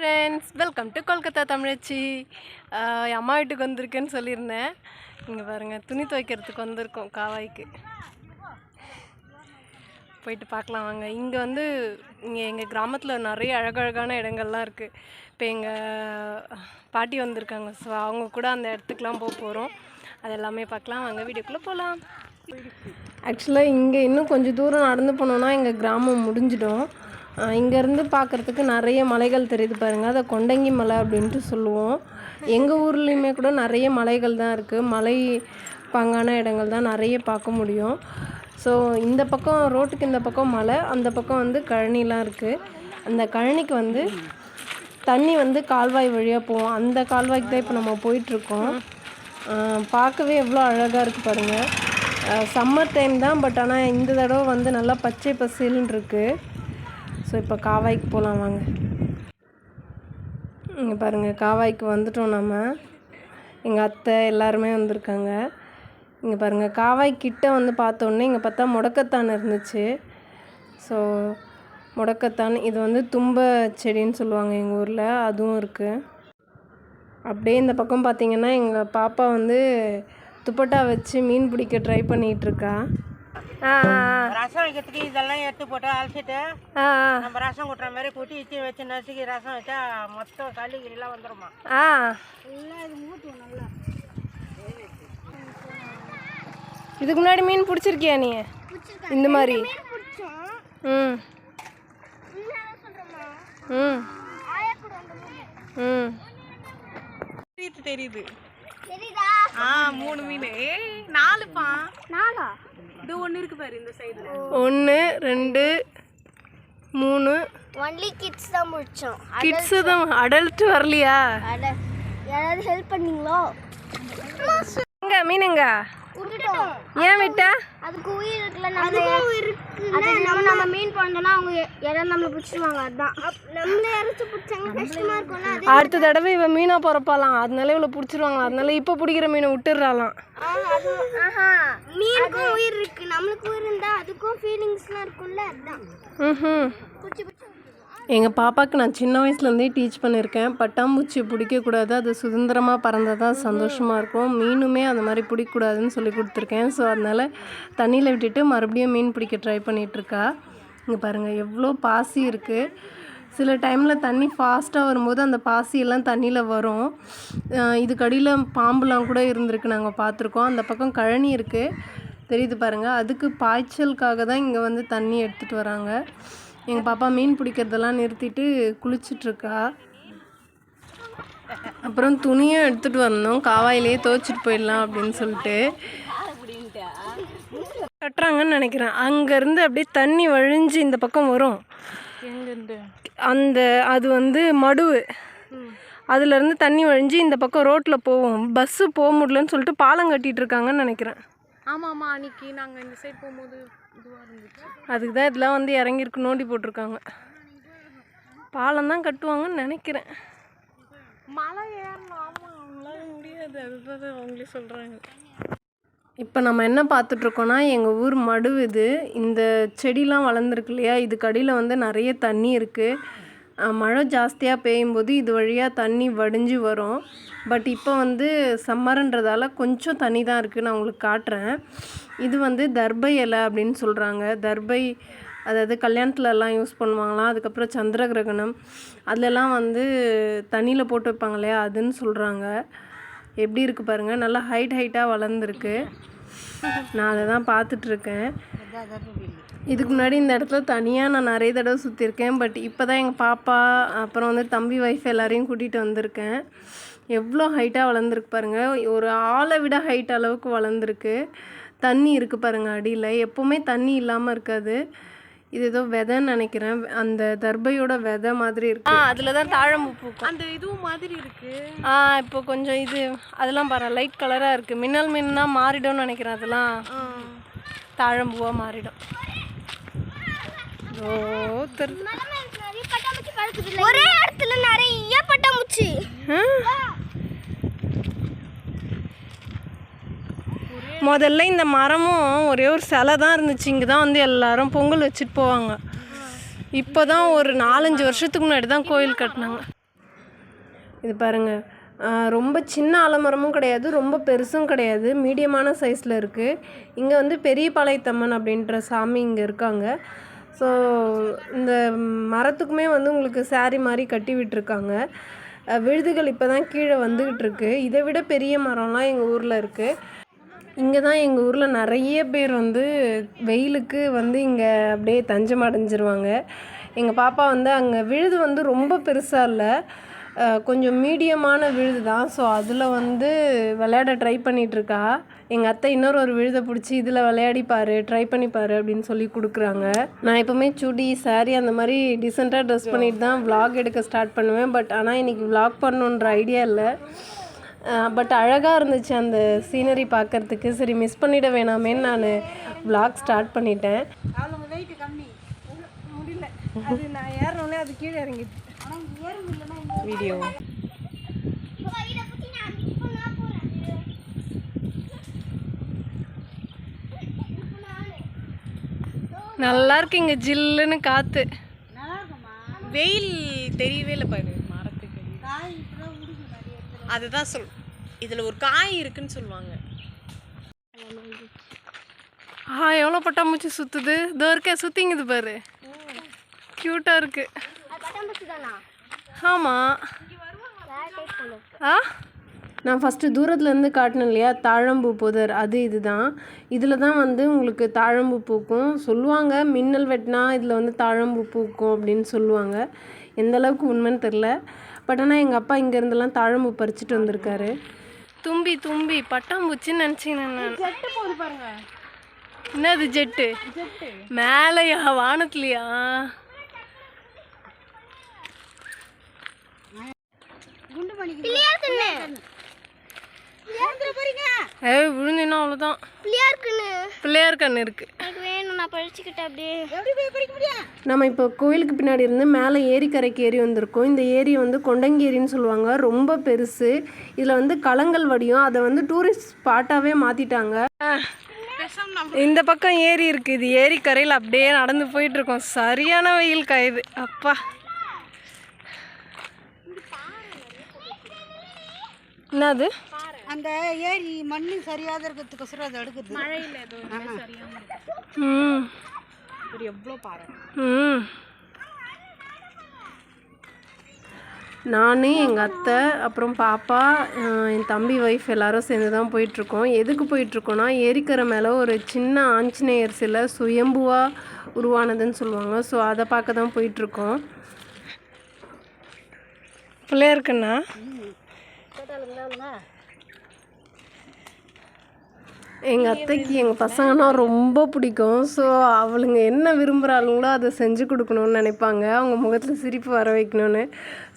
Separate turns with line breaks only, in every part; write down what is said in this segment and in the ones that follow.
Friends welcome to Kolkata தமிழச்சி என் அம்மா வீட்டுக்கு வந்திருக்கேன்னு சொல்லியிருந்தேன். இங்கே பாருங்கள் துணி துவைக்கிறதுக்கு வந்திருக்கோம் காவாய்க்கு. போயிட்டு பார்க்கலாம் வாங்க. இங்கே வந்து இங்கே எங்கள் கிராமத்தில் நிறைய அழகழகான இடங்கள்லாம் இருக்குது இப்போ எங்கள் பாட்டி வந்திருக்காங்க. ஸோ அவங்க கூட அந்த இடத்துக்குலாம் போக போகிறோம் அது எல்லாமே பார்க்கலாம். வாங்க வீடியோக்குள்ளே போகலாம் ஆக்சுவலாக இங்கே இன்னும் கொஞ்சம் தூரம் நடந்து போனோம்னா எங்கள் கிராமம் முடிஞ்சிடும். இங்கேருந்து பார்க்குறதுக்கு நிறைய மலைகள் தெரியுது பாருங்கள் அதை கொண்டங்கி மலை அப்படின்ட்டு சொல்லுவோம். எங்கள் ஊர்லேயுமே கூட நிறைய மலைகள் தான் இருக்குது மலை பாங்கான இடங்கள் தான் நிறைய பார்க்க முடியும். ஸோ இந்த பக்கம் ரோட்டுக்கு இந்த பக்கம் மலை அந்த பக்கம் வந்து கழனிலாம் இருக்குது அந்த கழனிக்கு வந்து தண்ணி வந்து கால்வாய் வழியாக போகும். அந்த கால்வாய்க்கு தான் இப்போ நம்ம போயிட்டுருக்கோம். பார்க்கவே எவ்வளோ அழகாக இருக்குது பாருங்கள் சம்மர் டைம் தான் பட் ஆனால் இந்த தடவை வந்து நல்லா பச்சை பசேல்னு இருக்குது ஸோ இப்போ காவாய்க்கு போகலாம் வாங்க. இங்கே பாருங்கள் காவாய்க்கு வந்துட்டோம் நம்ம எங்கள் அத்தை எல்லாருமே வந்திருக்காங்க. இங்கே பாருங்கள் காவாய் கிட்ட வந்து பார்த்தோன்னே இங்கே பார்த்தா முடக்கத்தான் இருந்துச்சு. ஸோ முடக்கத்தான் இது வந்து தும்ப செடின்னு சொல்லுவாங்க எங்கள் ஊரில் அதுவும் இருக்குது அப்படியே இந்த பக்கம் பார்த்தீங்கன்னா எங்கள் பாப்பா வந்து துப்பட்டா வச்சு மீன் பிடிக்க ட்ரை பண்ணிகிட்ருக்கா
ரசம் வைக்கிறதுக்கு இதெல்லாம் எடுத்து போட்டு அலசிட்டு நம்ம ரசம் கொட்டுற மாதிரி கொட்டி இச்சி வச்சு நசுக்கி ரசம் வச்சா மொத்தம் களி கிளிலாம் வந்துருமா?
ஆ. இதுக்கு முன்னாடி மீன் பிடிச்சிருக்கியா நீ? இந்த மாதிரி. ம். ம். ம்.
தெரியுது. தெரியுது? ஆ மூணு மீன். ஏய் நாலுப்பா. நாலா? இது ஒன்று இருக்கு பாரு இந்த சைடுல
ஒன்று ரெண்டு மூணு.
ஒன்லி கிட்ஸ் தான் முடிச்சோம்.
கிட்ஸு தான் அடல்ட் வரலையா?
அட யாராவது ஹெல்ப் பண்ணீங்களோ?
மீனுங்க. ஏன் விட்டா?
அதுக்கு உயிர் இருக்குல்ல நம்ம அது நம்ம நம்ம மீன் பண்ணோம்னா அவங்க யாராவது நம்மளை பிடிச்சிருவாங்க அதான். நம்மள யாராச்சும் பிடிச்சாங்க கஷ்டமா இருக்கும்ல அது
அடுத்த தடவை இவன் மீனா பிறப்பாலாம் அதனால இவ்வளோ பிடிச்சிருவாங்க அதனால இப்போ பிடிக்கிற மீனை
ஆஹா. மீனுக்கும் உயிர் இருக்கு. நம்மளுக்கு உயிர் இருந்தா அதுக்கும் ஃபீலிங்ஸ்லாம் இருக்கும்ல அதான்.
ம்
பிடிச்சி பிடிச்சி
எங்கள் பாப்பாவுக்கு நான் சின்ன வயசுலேருந்தே டீச் பண்ணியிருக்கேன் பட்டாம்பூச்சி பிடிக்கக்கூடாது அது சுதந்திரமாக பறந்தால் தான் சந்தோஷமாக இருக்கும். மீனுமே அந்த மாதிரி பிடிக்கக்கூடாதுன்னு சொல்லி கொடுத்துருக்கேன். ஸோ அதனால் தண்ணியில் விட்டுட்டு மறுபடியும் மீன் பிடிக்க ட்ரை பண்ணிகிட்ருக்கா இங்கே பாருங்கள் எவ்வளோ பாசி இருக்குது சில டைமில் தண்ணி ஃபாஸ்ட்டாக வரும்போது அந்த பாசியெல்லாம் தண்ணியில் வரும். இதுக்கடியில் இதுக்கு அடியில் பாம்புலாம் கூட இருந்திருக்கு நாங்கள் பார்த்துருக்கோம். அந்த பக்கம் கழனி இருக்குது தெரியுது பாருங்கள் அதுக்கு பாய்ச்சலுக்காக தான் இங்கே வந்து தண்ணி எடுத்துகிட்டு வராங்க. எங்கள் பாப்பா மீன் பிடிக்கிறதெல்லாம் நிறுத்திட்டு குளிச்சிட்ருக்கா. அப்புறம் துணியும் எடுத்துகிட்டு வந்தோம் காவாயிலேயே துவைச்சிட்டு போயிடலாம் அப்படின்னு சொல்லிட்டு. கட்டுறாங்கன்னு நினைக்கிறேன். அங்கேருந்து அப்படியே தண்ணி வழிஞ்சு இந்த பக்கம் வரும். அந்த அது வந்து மடுவு. அதுலேருந்து தண்ணி வழிஞ்சு இந்த பக்கம் ரோட்டில் போவோம். பஸ்ஸு போக முடியலன்னு சொல்லிட்டு பாலம் கட்டிட்டு இருக்காங்கன்னு நினைக்கிறேன்.
ஆமாம் ஆமாம் அன்னைக்கு நாங்கள் இந்த சைடு போகும்போது
அதுக்கு தான் இதெல்லாம் வந்து இறங்கியிருக்கு நோண்டி போட்டிருக்காங்க. பாலம் தான் கட்டுவாங்கன்னு நினைக்கிறேன்.
மழை ஏறணும். ஆமாம் அவங்களால முடியாது. அதுதான் அவங்களே சொல்கிறாங்க
இப்போ நம்ம என்ன பார்த்துட்ருக்கோன்னா எங்கள் ஊர் மடுவு இது. இந்த செடிலாம் வளர்ந்துருக்கு இல்லையா? இதுக்கு அடியில் வந்து நிறைய தண்ணி இருக்குது மழை ஜாஸ்தியாக பெய்யும்போது இது வழியாக தண்ணி வடிஞ்சு வரும். பட் இப்போ வந்து சம்மருன்றதால கொஞ்சம் தண்ணி தான் இருக்குது நான் உங்களுக்கு காட்டுறேன். இது வந்து தர்பை இலை அப்படின்னு சொல்கிறாங்க தர்பை அதாவது கல்யாணத்துலலாம் யூஸ் பண்ணுவாங்களாம். அதுக்கப்புறம் சந்திர கிரகணம் அதிலலாம் வந்து தண்ணியில் போட்டு வைப்பாங்க இல்லையா? அதுன்னு சொல்கிறாங்க எப்படி இருக்குது பாருங்கள் நல்லா ஹைட் ஹைட்டாக வளர்ந்துருக்கு. நான் அதை தான் பார்த்துட்ருக்கேன் இதுக்கு முன்னாடி இந்த இடத்துல தனியாக நான் நிறைய தடவை சுற்றிருக்கேன் பட் இப்போ தான் எங்கள் பாப்பா அப்புறம் வந்து தம்பி ஒய்ஃப் எல்லாரையும் கூட்டிகிட்டு வந்திருக்கேன். எவ்வளோ ஹைட்டாக வளர்ந்துருக்கு பாருங்கள் ஒரு ஆளை விட ஹைட் அளவுக்கு வளர்ந்துருக்கு. தண்ணி இருக்குது பாருங்கள் அடியில். எப்போவுமே தண்ணி இல்லாமல் இருக்காது. இது ஏதோ விதைன்னு நினைக்கிறேன். அந்த தர்பையோட விதை மாதிரி இருக்கு. ஆ அதில் தான் தாழம்பூ பூக்கும்.
அந்த இதுவும் மாதிரி இருக்கு.
ஆ இப்போ கொஞ்சம் இது அதெல்லாம் பாரு லைட் கலராக இருக்குது மின்னல் மின்னா மாறிடும்னு நினைக்கிறேன் அதெல்லாம். தாழம்பூவாக மாறிடும்.
ஒரே இடத்துல நிறைய பட்டாம்பூச்சி.
முதல்ல இந்த மரமும் ஒரே ஒரு சிலை தான் இருந்துச்சு. இங்கே தான் வந்து எல்லாரும் பொங்கல் வச்சுட்டு போவாங்க. இப்போ தான் ஒரு நாலஞ்சு வருஷத்துக்கு முன்னாடி தான் கோயில் கட்டினாங்க. இது பாருங்கள் ரொம்ப சின்ன ஆலமரமும் கிடையாது. ரொம்ப பெருசும் கிடையாது. மீடியமான சைஸில் இருக்குது இங்கே வந்து பெரிய பாளையத்தம்மன் அப்படின்ற சாமி இங்கே இருக்காங்க. ஸோ இந்த மரத்துக்குமே வந்து உங்களுக்கு saree மாதிரி கட்டி விட்டுருக்காங்க. விழுதுகள் இப்போ தான் கீழே வந்துக்கிட்டு இருக்கு இதை விட பெரிய மரம்லாம் எங்கள் ஊரில் இருக்குது இங்கே தான் எங்கள் ஊரில் நிறைய பேர் வந்து வெயிலுக்கு வந்து இங்கே அப்படியே தஞ்சம் அடைஞ்சிருவாங்க. எங்கள் பாப்பா வந்து அங்கே விழுது வந்து ரொம்ப பெருசாக இல்லை. கொஞ்சம் மீடியமான விழுது தான். ஸோ அதில் வந்து விளையாட ட்ரை பண்ணிகிட்ருக்கா எங்கள் அத்தை இன்னொரு ஒரு விழுதை பிடிச்சி இதில் விளையாடி பாரு ட்ரை பண்ணி பாரு அப்படின்னு சொல்லி கொடுக்குறாங்க. நான் எப்போவுமே சுடி saree அந்த மாதிரி டிசென்ட்டாக ட்ரெஸ் பண்ணிட்டு தான் vlog எடுக்க ஸ்டார்ட் பண்ணுவேன். பட் ஆனால் இன்றைக்கி vlog பண்ணணுன்ற ஐடியா இல்லை. பட் அழகாக இருந்துச்சு அந்த சீனரி பார்க்கறதுக்கு சரி மிஸ் பண்ணிட வேணாமேன்னு நான் vlog ஸ்டார்ட் பண்ணிட்டேன்.
அவ்வளோ வெயிட் கம்மி.
முடியல. அது நான் ஏறணுன்னே அது கீழே இறங்கிட்டு
வீடியோ
நல்லா இருக்கு? இங்கே ஜில்லுன்னு காற்று
வெயில் தெரியவே இல்லை பாரு மரத்துக்கு. அதுதான் சொல் இதில் ஒரு காய் இருக்குன்னு சொல்லுவாங்க.
ஆ எவ்வளோ பட்டாம்பூச்சி சுற்றுது இதோ இருக்கே சுற்றிங்குது பாரு. க்யூட்டாக இருக்கு
அது பட்டாம்பூச்சி தானா
ஆமாம் ஆ? நான் ஃபஸ்ட்டு தூரத்துலேருந்து காட்டினேன் இல்லையா? தாழம்பூ புதர் அது இதுதான். இதில் தான் வந்து உங்களுக்கு தாழம்பூ பூக்கும். சொல்லுவாங்க மின்னல் வெட்டினா இதில் வந்து தாழம்பூ பூக்கும் அப்படின்னு சொல்லுவாங்க. எந்த அளவுக்கு உண்மைன்னு தெரில பட் ஆனால் எங்கள் அப்பா இங்கேருந்தெல்லாம் தாழம்பூ பறிச்சுட்டு வந்திருக்காரு. தும்பி தும்பி பட்டாம்பூச்சின்னு நினச்சிக்கினேன் நான். என்னது ஜெட்டு?
ஜெட்டு.
மேலையா வானத்துலையா
குண்டு மணி
பிள்ளையார் கண்ணு
போறீங்க
ஏய் விழுந்தினா அவ்வளோதான்
பிள்ளையார் கண்ணு
பிள்ளையார் கண்ணு இருக்குது
எனக்கு வேணும் நான் பழிச்சுக்கிட்டேன் அப்படியே.
எப்படி போய் பறிக்க முடியும்?
நம்ம இப்போ கோயிலுக்கு பின்னாடி இருந்து மேலே ஏரிக்கரைக்கு ஏறி வந்திருக்கோம். இந்த ஏரி வந்து கொண்டங்கேரின்னு சொல்லுவாங்க. ரொம்ப பெருசு. இதில் வந்து களங்கள் வடியும். அதை வந்து டூரிஸ்ட் ஸ்பாட்டாகவே மாற்றிட்டாங்க இந்த பக்கம் ஏரி இருக்குது இது ஏரி கரையில் அப்படியே நடந்து போயிட்டு இருக்கோம். சரியான வெயில் காயுது. அப்பா. என்னது?
அந்த ஏரி மண்ணு சரியாத இருக்கிறதுக்கோசரம் அதை எடுக்குது
மழையில்
ம்.
ஒரு எவ்வளோ பாரு
ம். நான் எங்கள் அத்தை அப்புறம் பாப்பா என் தம்பி ஒய்ஃப் எல்லாரும் சேர்ந்து தான் போயிட்டுருக்கோம். எதுக்கு போயிட்டுருக்கோன்னா ஏரிக்கரை மேலே ஒரு சின்ன ஆஞ்சநேயர் சிலை சுயம்புவாக உருவானதுன்னு சொல்லுவாங்க. ஸோ அதை பார்க்க தான் போயிட்டுருக்கோம். பிள்ளையாருக்குண்ணா? எங்கள் அத்தைக்கு எங்கள் பசங்கன்னா ரொம்ப பிடிக்கும். ஸோ அவளுங்க என்ன விரும்புகிறாளுங்களோ அதை செஞ்சு கொடுக்கணும்னு நினைப்பாங்க. அவங்க முகத்தில் சிரிப்பு வர வைக்கணும்னு.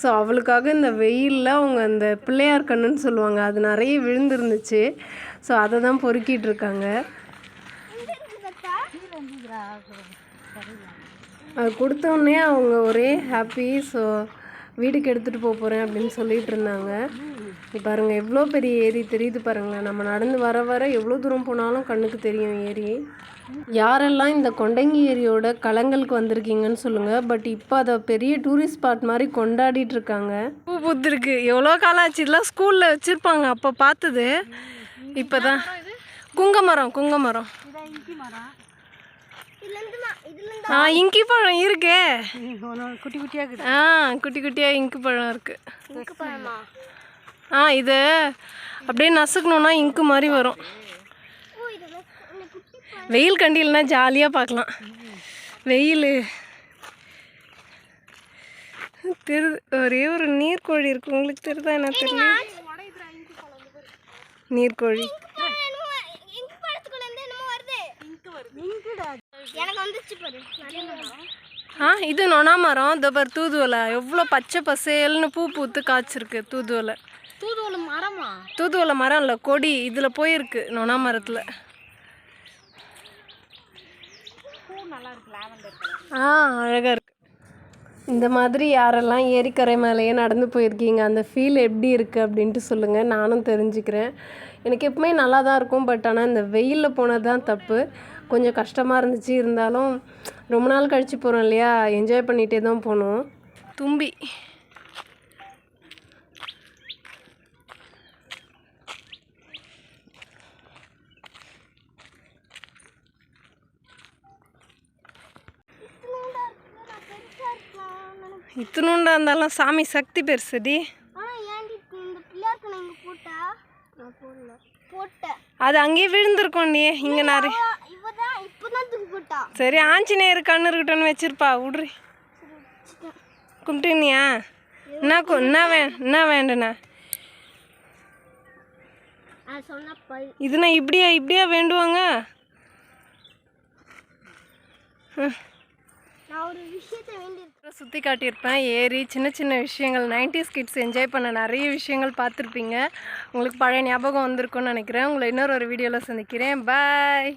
ஸோ அவளுக்காக இந்த வெயிலில் அவங்க அந்த பிள்ளையார் கண்ணுன்னு சொல்லுவாங்க அது நிறைய விழுந்துருந்துச்சு. ஸோ அதை தான் பொறுக்கிட்டு இருக்காங்க. அது கொடுத்தோடனே அவங்க ஒரே ஹாப்பி ஸோ வீட்டுக்கு எடுத்துகிட்டு போக போகிறேன் அப்படின்னு சொல்லிட்டு இருந்தாங்க. இப்போ பாருங்கள் எவ்வளோ பெரிய ஏரி தெரியுது பாருங்களேன் நம்ம நடந்து வர வர எவ்வளோ தூரம் போனாலும் கண்ணுக்கு தெரியும் ஏரி. யாரெல்லாம் இந்த கொண்டங்கி ஏரியோட களங்களுக்கு வந்திருக்கீங்கன்னு சொல்லுங்கள் பட் இப்போ அதை பெரிய டூரிஸ்ட் ஸ்பாட் மாதிரி கொண்டாடிட்டு இருக்காங்க. பூ பூத்துருக்கு. எவ்வளோ காலம் ஆச்சு இதெல்லாம் ஸ்கூலில் வச்சுருப்பாங்க. அப்போ பார்த்தது இப்போ தான் குங்கமரம் குங்கமரம். ஆ இங்கி பழம் இருக்கே.
குட்டி குட்டியாக இருக்குது.
ஆ குட்டி குட்டியாக இங்கு பழம் இருக்கு.
இங்கு பழமா?
ஆ இது. அப்படியே நசுக்கணுன்னா இங்கு மாதிரி வரும். வெயில் கண்டில்னா ஜாலியாக பார்க்கலாம். வெயில். தெரு ஒரே ஒரு நீர்க்கோழி இருக்கு. உங்களுக்கு தெரியுதா என்ன தெரியல? நீர்க்கோழி.
எனக்கு வந்துச்சு பாரு.
ஆ இது நொணா மரம் இந்த பார் தூதுவலை எவ்வளோ பச்சை பசேல்னு பூ பூத்து காய்ச்சிருக்கு தூதுவலை
தூதுவளை மரமா?
தூதுவளை மரம் இல்லை கொடி இதில் போயிருக்கு நொணா மரத்தில் ஆ அழகாக இருக்கு. இந்த மாதிரி யாரெல்லாம் ஏரிக்கரை மேலேயே நடந்து போயிருக்கீங்க அந்த ஃபீல் எப்படி இருக்குது அப்படின்ட்டு சொல்லுங்கள் நானும் தெரிஞ்சுக்கிறேன். எனக்கு எப்பவுமே நல்லா தான் இருக்கும் பட் ஆனால் இந்த வெயிலில் போனது தான் தப்பு. கொஞ்சம் கஷ்டமாக இருந்துச்சு. இருந்தாலும் ரொம்ப நாள் கழித்து போகிறோம் இல்லையா? என்ஜாய் பண்ணிகிட்டே தான் போனோம். தும்பி. இத்தினுண்டா இருந்தாலும் சாமி சக்தி பெருசுடி. அது அங்கேயே விழுந்திருக்கோண்டி இங்கே நிறைய சரி ஆஞ்சநேயர் கண்ணு இருக்கட்டும்னு வச்சிருப்பா. விட்றி கும்பிட்டுனியா என்ன கு- என்ன வே என்ன வேண்டுண்ணா இதுனா இப்படியா இப்படியா வேண்டுவாங்க?
நான் ஒரு விஷயத்தை
சுற்றி காட்டியிருப்பேன் ஏரி சின்ன சின்ன விஷயங்கள் 90s கிட்ஸ் என்ஜாய் பண்ண நிறைய விஷயங்கள் பார்த்துருப்பீங்க. உங்களுக்கு பழைய ஞாபகம் வந்திருக்கும்னு நினைக்கிறேன். உங்களை இன்னொரு ஒரு வீடியோவில் சந்திக்கிறேன். பாய்